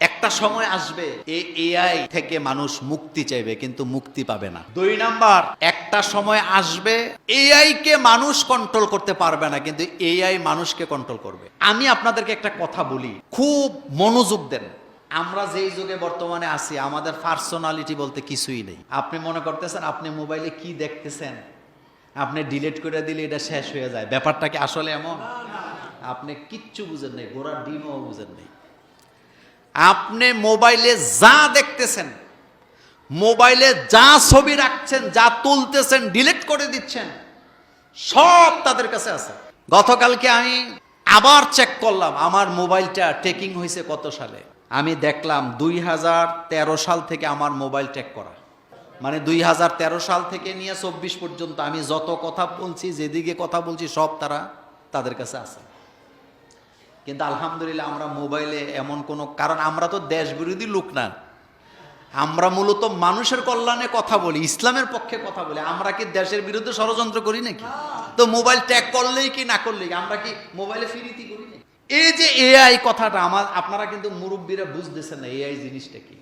একটা সময় আসবে এই এআই থেকে মানুষ মুক্তি চাইবে কিন্তু মুক্তি পাবে না। দুই নাম্বার একটা সময় আসবে এআই কে মানুষ কন্ট্রোল করতে পারবে না কিন্তু এআই মানুষকে কন্ট্রোল করবে। আমি আপনাদেরকে একটা কথা বলি খুব মনোযোগ দেন। আমরা যেই যুগে বর্তমানে আছি আমাদের পার্সোনালিটি বলতে কিছুই নেই। আপনি মনে করতেছেন আপনি মোবাইলে কি দেখতেছেন? আপনি ডিলিট করে দিলে এটা শেষ হয়ে যায়। ব্যাপারটা কি আসলে এমন? আপনি কিচ্ছু বুঝেন নেই গোড়ার ডিমও বুঝেন নেই। আপনি মোবাইলে যা দেখতেছেন, মোবাইলে যা ছবি রাখছেন, যা তুলতেছেন ডিলিট করে দিচ্ছেন, সব তাদের কাছে আছে। গতকালকে আমি আবার চেক করলাম, আমার মোবাইলটা টেকিং হয়েছে কত সালে? আমি দেখলাম দুই হাজার তেরো সাল থেকে আমার মোবাইল টেক করা। মানে দুই হাজার তেরো সাল থেকে নিয়ে চব্বিশ পর্যন্ত আমি যত কথা বলছি, যেদিকে কথা বলছি, সব তারা তাদের কাছে আছে। কিন্তু আলহামদুলিল্লাহ আমরা মোবাইলে এমন কোনো, কারণ আমরা তো দেশ বিরোধী লোক না। আমরা মূলত মানুষের কল্যাণে কথা বলি, ইসলামের পক্ষে কথা বলি। আমরা কি দেশের বিরুদ্ধে ষড়যন্ত্র করি নাকি? তো মোবাইল ট্যাগ করলেই কি, না করলেই আমরা কি মোবাইলে ফিরিতি করি এই যে এআই কথাটা আমার, আপনারা কিন্তু মুরব্বীরা বুঝতেছেন না এআই জিনিসটা কি।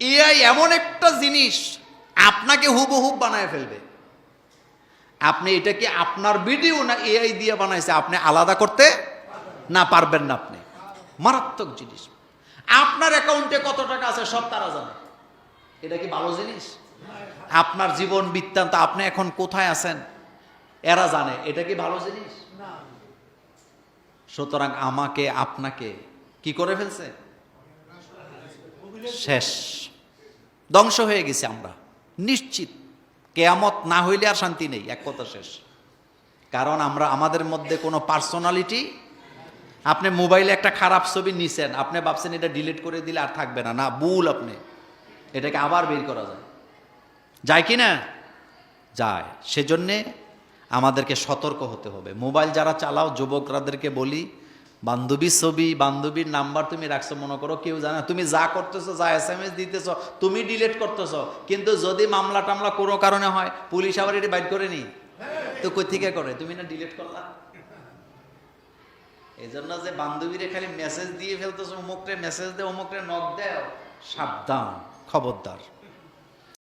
এআই এমন একটা জিনিস, আপনাকে হুবহুব বানায় ফেলবে। আপনি এটা কি আপনার ভিডিও না এআই দিয়ে বানাইছে? আপনি আলাদা করতে না পারবেন না আপনি। মারাত্মক জিনিস। আপনার অ্যাকাউন্টে কত টাকা আছে সব তারা জানে। এটা কি ভালো জিনিস? আপনার জীবন বৃত্তান্ত, আপনি এখন কোথায় আছেন? এরা জানে। এটা কি ভালো জিনিস? সুতরাং আমাকে, আপনাকে কি করে ফেলছে? শেষ। ধ্বংস হয়ে গেছে আমরা। নিশ্চিত। কেয়ামত না হইলে আর শান্তি নেই। এক কথা শেষ। কারণ আমরা আমাদের মধ্যে কোনো পার্সোনালিটি আপনি মোবাইলে একটা খারাপ ছবি নিছেন, আপনি ভাবছেন এটা ডিলিট করে দিলে আর থাকবে না। না, ভুল আপনি। এটাকে আবার বের করা যায়। যায় কি না? যায়। সেজন্যে আমাদেরকে সতর্ক হতে হবে। মোবাইল যারা চালাও, যুবকরাদেরকে বলি বান্ধবীর ছবি, বান্ধবীর নাম্বার তুমি রাখছো, মনে করো কেউ জানে। তুমি যা করতেছো, যা এস এম এস দিতেছো, তুমি ডিলিট করতেছো। কিন্তু যদি মামলা টামলা কোনো কারণে হয়, পুলিশ আবার এটি বাইট করে নি? তো কই থেকে করে? তুমি না ডিলিট করলা? এই জন্য যে বান্ধবীরে খালি মেসেজ দিয়ে ফেলতেছে, অমুকরে মেসেজ দে, অমুকরে নখ দেয়, সাবধান, খবরদার।